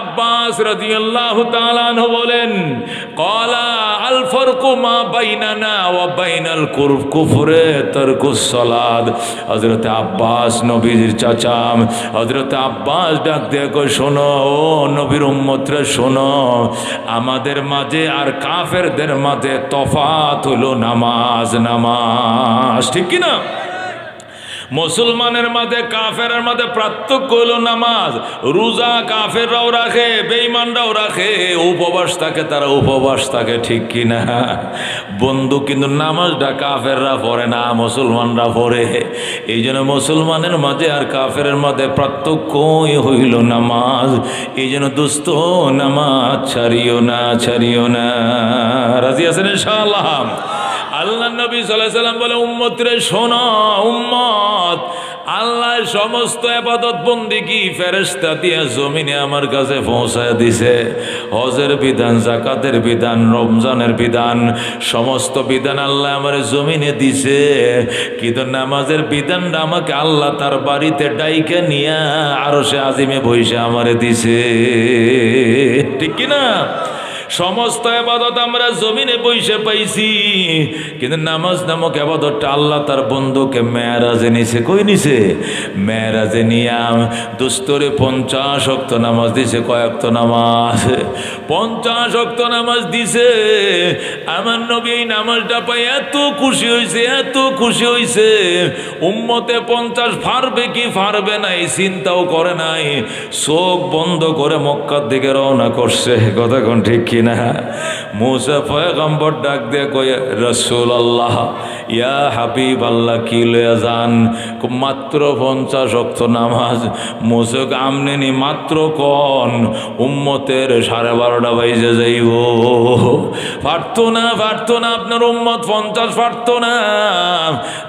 আব্বাস রাদিয়াল্লাহু তাআলা বলেন ক্বালা আল ফারকু মা বাইনানা ওয়া বাইনাল কুফরে তারকুস সালাত হযরত আব্বাস নবীর চাচা, হযরত আব্বাস ডাক কই শোনো, ও নবীর উম্মতরা শোনো, আমাদের মাঝে আর কাফেরদের মাঝে তফাত হলো নামাজ নামাজ। ঠিক কি না মুসলমানের মাঝে, কাফেরের মাঝে পার্থক্য হলো নামাজ। রোজা কাফেররাও রাখে, বেঈমানরাও রাখে, উপবাস থাকে, তারা উপবাস থাকে, ঠিক কিনা? বন্ধু, কিন্তু নামাজটা কাফেররা পড়ে না, মুসলমানরা পড়ে। এই জন্য মুসলমানের মাঝে আর কাফেরের মাঝে পার্থক্যই হইল নামাজ। এই জন্য দুস্থ নামাজ ছাড়িও না ছাড়িও না। রাজি আছেন ইনশাআল্লাহ? আল্লাহ নবী সাল্লাম বলে উম্মত রে শোনো, উম্মত, আল্লাহ সমস্ত আবাদত বন্দি কি ফেরেস্তা দিয়ে জমিনে আমার কাছে পৌঁছায় দিছে। হজের বিধান জাকাতের বিধান, রমজানের বিধান, সমস্ত বিধান আল্লাহ আমার জমিনে দিছে। কিন্তু নামাজের বিধানটা আমাকে আল্লাহ তার বাড়িতে ডাইকে নিয়ে আরও সে আজিমে বইসে আমারে দিছে। ঠিক কিনা? সমস্ত আবাদত আমরা জমিনে বইসে পাইছি। কিন্তু নামাজ নামক আবাদতটা আল্লাহ তার বন্ধুকে মেয়ারাজে নিছে। কই নিছে? মেয়ারাজে নিয়াম। দুস্তরে পঞ্চাশ অক্ত নামাজ দিছে কয়েকত নামাজ? পঞ্চাশ অক্ত নামাজ দিছে। আমার নবী এই নামাজটা পাই এত খুশি হয়েছে এত খুশি হয়েছে উম্মতে পঞ্চাশ ফারবে কি ফারবে না এই চিন্তাও করে নাই। চোখ বন্ধ করে মক্কার দিকে রওনা করছে। কথা কোন ঠিক কিনা? মুসা পয়গম্বর ডাক দিয়ে কয়ে রসুল আল্লাহ ইয়া হাবিব আল্লাহ কি লয়া যান? মাত্র পঞ্চাশ অক্ত নামাজ। মুসক আমনেনি, মাত্র কন? উম্মতের সাড়ে বারোটা বাইজে যাইব। পারতো না পারতো না, আপনার উম্মত পঞ্চাশ পারতো না।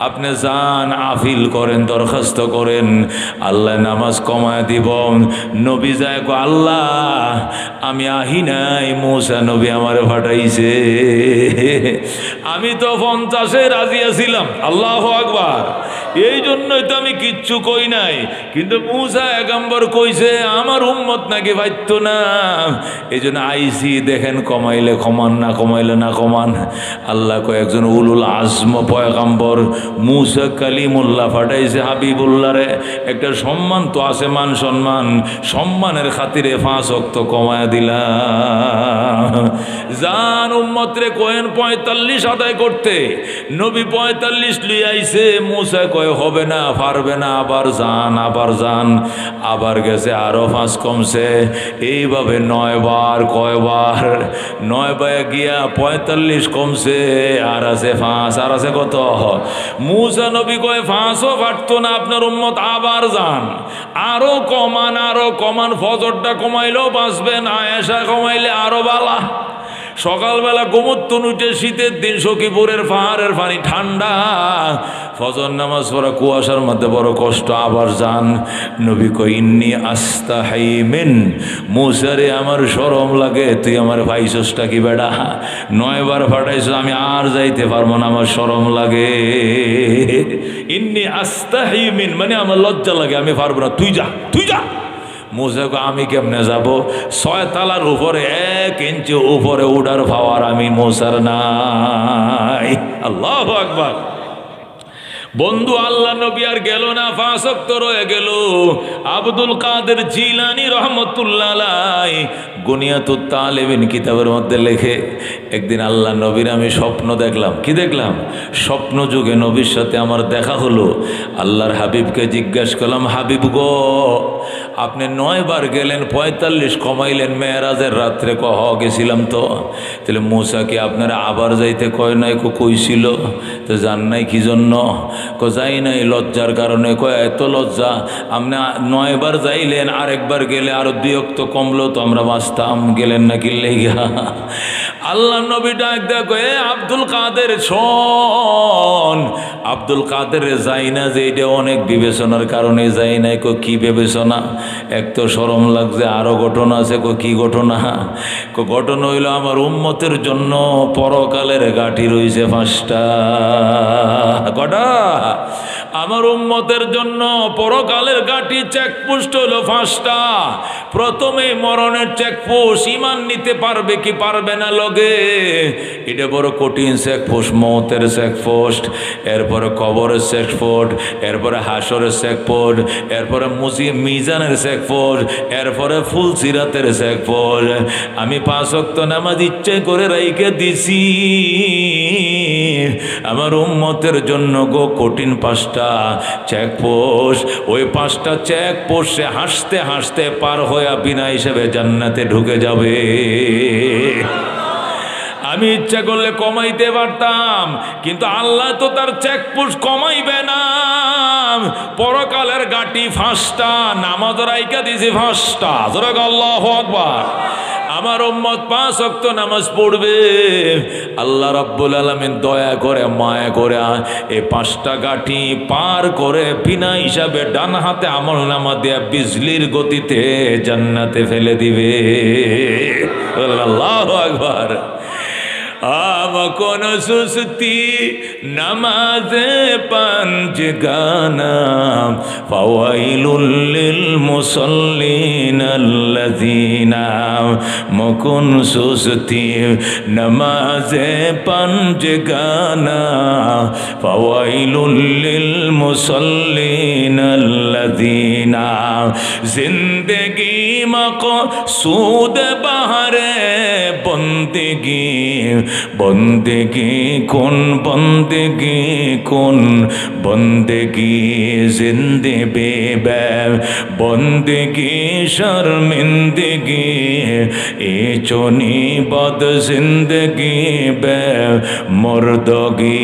আপনি যান, আফিল করেন, দরখাস্ত করেন। আল্লাহ নামাজ কমায় দিব। নবী যায় আল্লাহ, আমি আহি নাই, মৌসা নবী আমার ফাটাইছে আমি তো পঞ্চাশে রাজি আছিলাম। আল্লাহ আকবার। এই জন্যই তো আমি কিচ্ছু কই নাই। কিন্তু মুসা একাম্বর কইছে, আমার উম্মত নাকি পাইত না? এই জন্য আইসি দেখেন, কমাইলে কমান, না কমাইলে না কমান। আল্লাহ কয়েকজন উলুল আজম পয়গাম্বর, মুসা কালিমুল্লাহ ফাটাইছে হাবিবুল্লাহরে একটা সম্মান তো আছে, মান সম্মান। সম্মানের খাতিরে পাঁচ অক্ত কমায় দিলাম জান উম্মতরে কোয়েন পঁয়তাল্লিশ আদায় করতে। নবী পঁয়তাল্লিশ লিয়ে আইছে মুসা কয়ে, হবে না, পারবে না, আবার যান আবার যান, আবার গেছে আরও পাঁচ কমছে। এইভাবে নয় বার কয়বার নয় বারে গিয়া পঁয়তাল্লিশ কমছে। আর আছে ফাঁস, আর আছে কত? মুসা নবী কয়ে, ফাঁসও পারতো না, আপনার উম্মত আবার যান। আরও কমান, আরও কমান, ফজরটা কমাইলেও বাঁচবেন আয়েশা কমাইলে আরও বালা। সকালবেলা গোমত্তন উঠে শীতের দিন সখীপুরের পাহাড়ের পানি, ঠান্ডা। ফজর নামাজ পড়া, কুয়াশার মধ্যে বড় কষ্ট, আবার যান। নবী কইন্নি আস্তা হাইমেন মুসারে আমার সরম লাগে। তুই আমার ভাইসটা কি বেড়া নয়বার ফাটাইছ, আমি আর যাইতে পারব না, আমার সরম লাগে। ইন্নি আস্তা হাইমিন মানে আমার লজ্জা লাগে, আমি পারব না। তুই যা তুই যা। মুসাকে আমি কেমনে যাব? ছয় তালার উপরে, এক ইঞ্চি উপরে উডার পাওয়ার আমি মোসার নাই। আল্লাহ আকবার। বন্ধু, আল্লাহ নবী আর গেল না, ফাঁসক্ত রয়ে গেল। আব্দুল কাদের জিলানি রহমতুল্লাহ গুনিয়াতুত তালেবিন কিতাবের মধ্যে লেখে, একদিন আল্লাহ নবীর আমি স্বপ্ন দেখলাম। কি দেখলাম? স্বপ্ন যুগে নবীর সাথে আমার দেখা হলো। আল্লাহর হাবিবকে জিজ্ঞাসা করলাম, হাবিব গো, আপনি নয় বার গেলেন, পঁয়তাল্লিশ কমাইলেন, মেয়েরাজের রাত্রে কহ, গেছিলাম তো? তাহলে মূসা কি আপনারা আবার যাইতে কয় নাই কইছিল তো জান নাই, কি জন্য? কো যাই নাই লজ্জার কারণে কয় এত লজ্জা। আপনি নয়বার যাইলেন, আরেকবার গেলে আরও দুই অক্ত কমলো, তো আমরা বাঁচতাম, গেলেন না কিনলে গিয়া আল্লাহ নবী ডাক দেখো এ আব্দুল কাদের, শোন। আব্দুল কাদের যাই না যে এটা অনেক বিবেচনার কারণে যাই নাই কো কি বিবেচনা? এক তো সরম লাগছে, আরও ঘটনা আছে কো কি ঘটনা কো ঘটনা হইল আমার উম্মতের জন্য, পরকালের গাঠি রইছে পাঁচটা। কটা? আমার উম্মতের জন্য পরকালের গাটি চেকপোস্ট হলো পাঁচটা প্রথমে মরণের চেকপোস্ট ইমান নিতে পারবে কি পারবে না লগে? এটা বড় কঠিন চেকপোস্ট, মতের চেকপোস্ট, এরপরে কবরের চেকপোস্ট, এরপরে হাসরের চেকপোস্ট, এরপরে মুজি, মিজানের চেকপোস্ট, এরপরে ফুল সিরাতের চেকপোস্ট। আমি পাঁচ অক্ত নামাজ ইচ্ছে করে রাইকে দিছি। আমার উম্মতের জন্য গো কঠিন পাঁচটা চেকপোস্ট ওই পাঁচটা চেকপোস্ট সে হাসতে হাসতে পার হয়ে বিনা হিসেবে জান্নাতে ঢুকে যাবে। আমি ইচ্ছা করলে কমাইতে পারতাম, কিন্তু আল্লাহ তো তার চেকপোস্ট কমাইবে না। পরকালের গাটি ফাঁসটা, নামাজ রাইকা দিছি ফাঁসটা। আল্লাহ আকবার। আমার ওম্মত পাঁচ অক্ত নামাজ পড়বে। আল্লাহ রাব্বুল আলমিন দয়া করে, মায়া করে, এ পাঁচটা গাঠি পার করে পিনা হিসাবে ডান হাতে আমল নামা দেয়া বিজলির গতিতে জান্নাতে ফেলে দিবে। আল্লাহ আকবার। আম কোন সুস্তি, নমাজে পঞ্চ গানা। ফাওয়াইলুল মুসল্লিন আল্লাযিনা, মকুন সুস্তি, নমাজে পঞ্চ গানা। ফাওয়াইলুল মুসল্লিন আল্লাযিনা, জিন্দেগি মক সুদ বাহারে, বন্দেগি বন্দেগি কোন বন্দেগি কোন? বন্দেগি জিন্দে বেবে বন্দেগি শর্মিন্দগি, এ চনি বদ জিন্দগি বে মর্দগি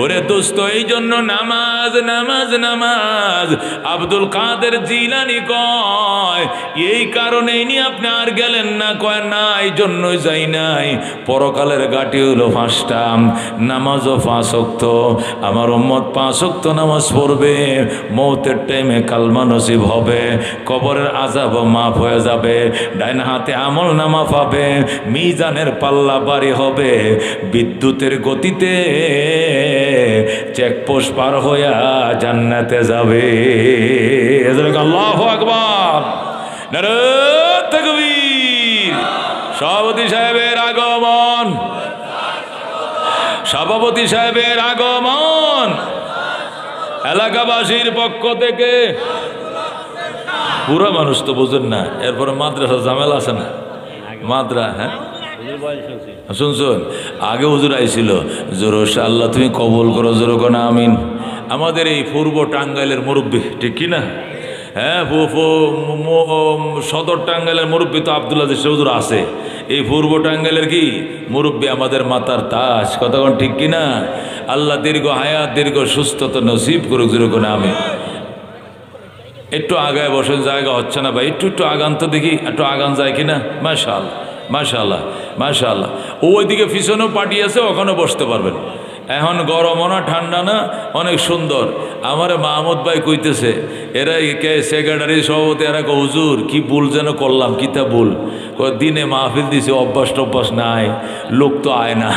ওরে দোস্ত এই জন্য নামাজ নামাজ নামাজ। আব্দুল কাদের জিলানি কয়, এই কারণেই নি আপনি আর গেলেন না? কয়, না এই জন্যই যাই নাই। পরকালের গাটি হলো পাঁচটা নামাজও অক্ত আমার উম্মত পাঁচ অক্ত নামাজ পড়বে, মৌতের টাইমে কালমা নসিব হবে, কবরের আজাব মাফ হয়ে যাবে, ডাইন হাতে আমল নামা পাবে, মিজানের পাল্লা বাড়ি হবে, বিদ্যুতের গতিতে চেকপোস্ট পার হইয়া জান্নাতে যাবে। আল্লাহ আকবার। তাকবীর। সভাপতি সাহেবের আগমন। সভাপতি সাহেবের আগমন। এলাকাবাসীর পক্ষ থেকে। পুরো মানুষ তো বুঝেন না, এরপরে মাদ্রাসা ঝামেলা আছে না? মাদ্রা হ্যাঁ? শুন শুন। আগে হুজুর আইছিল, জোর আল্লাহ তুমি কবুল করো, জোর না, আমিন। আমাদের এই পূর্ব টাঙ্গাইলের মুরব্বী, ঠিক কি না? হ্যাঁ সদর টাঙ্গাইলের মুরব্বী তো আবদুল্লাহ হুজুর আছে। এই পূর্ব টাঙ্গাইলের কি? মুরব্বী আমাদের মাতার তাজ কতক্ষণ ঠিক কি না? আল্লাহ দীর্ঘ হায়াত, দীর্ঘ সুস্থতা নসিব করুক, জোর না আমি একটু আগায় বসে জায়গা হচ্ছে না ভাই, একটু একটু আগান তো দেখি, একটু আগান যায় কিনা মাশাল মাশাল্লাহ মাশাল্লাহ ও ওইদিকে পিছনেও পার্টি আছে ওখানে বসতে পারবেন। এখন গরমও না, ঠান্ডা না, অনেক সুন্দর। আমার মাহমুদ ভাই কইতেছে, এরা কে সেক্রেটারি, সভাপতি, এরা হুজুর, কি ভুল যেন করলাম, কিতা ভুল? দিনে মাহফিল দিছে, অভ্যাস টভ্যাস নাই, লোক তো আয় না।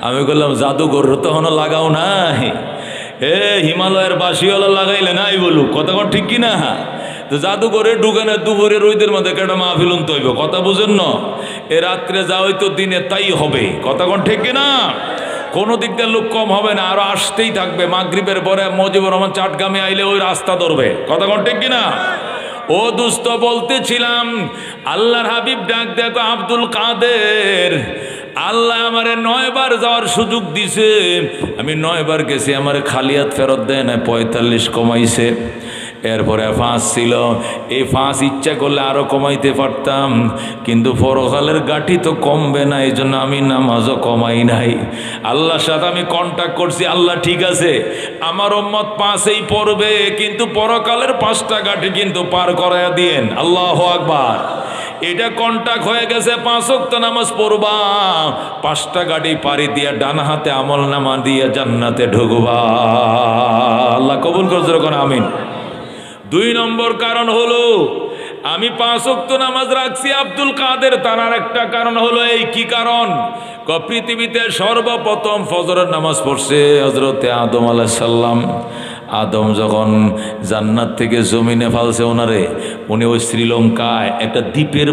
আমি বললাম জাদুঘর তখনও লাগাও নাই। এ, হিমালয়ের বাসিওয়ালা লাগাইলে নাই বলুক কতক্ষণ ঠিক কি না তো জাদুঘরে ঢুকে না, দুপুরে রোদের মধ্যে কেটে মাহফিলুন তৈব কথা বুঝেন না। এ রাত্রে যা হয়তো দিনে তাই হবে। কতক্ষণ ঠিক না কোনো দিক দিয়ে লোক কম হবে না, আরও আসতেই থাকবে। মাগরিবের পরে মজিবুর রহমান চাটগামে আইলে ওই রাস্তা ধরবে। কতক্ষণ ঠিক কি না ও দুস্থ বলতেছিলাম, আল্লাহর হাবিব ডাক দেখো, আব্দুল কাদের। আল্লাহ আমারে নয়বার যাওয়ার সুযোগ দিছে। আমি নয়বার গেছি, আমার খালিয়াত ফেরত দেয় না পঁয়তাল্লিশ কমাইছে। এরপরে ফাঁস ছিল। এই ফাঁস ইচ্ছা করলে আরও কমাইতে পারতাম। কিন্তু পরকালের গাঠি তো কমবে না এই জন্য আমি নামাজও কমাই নাই। আল্লাহর সাথে আমি কন্ট্যাক্ট করছি, আল্লাহ ঠিক আছে। আমার ওম্মত পাঁচেই পড়বে, কিন্তু পরকালের পাঁচটা গাঠি কিন্তু পার করাইয়া দিয়েন। আল্লাহ আকবার। এটা কন্টাক্ট হয়ে গেছে, পাঁচ নামাজ পড়বা। পাঁচটা গাড়ি পাড়ি দিয়া ডান হাতে আমল নামা দিয়ে জান্নাতে ঢুকবা। আল্লাহ কবুল করছে আমিন। দুই নম্বর কারণ হলো, আমি পাঁচ অক্ত নামাজ রাখছি আব্দুল কাদের, তার একটা কারণ হলো এই কি কারণ? পৃথিবীতে সর্বপ্রথম ফজরের নামাজ পড়ছে হজরতে আদম আলাইসাল্লাম আদম যখন জান্নাত থেকে জমিনে ফালছে ওনারে, উনি ওই শ্রীলঙ্কায় একটা দ্বীপের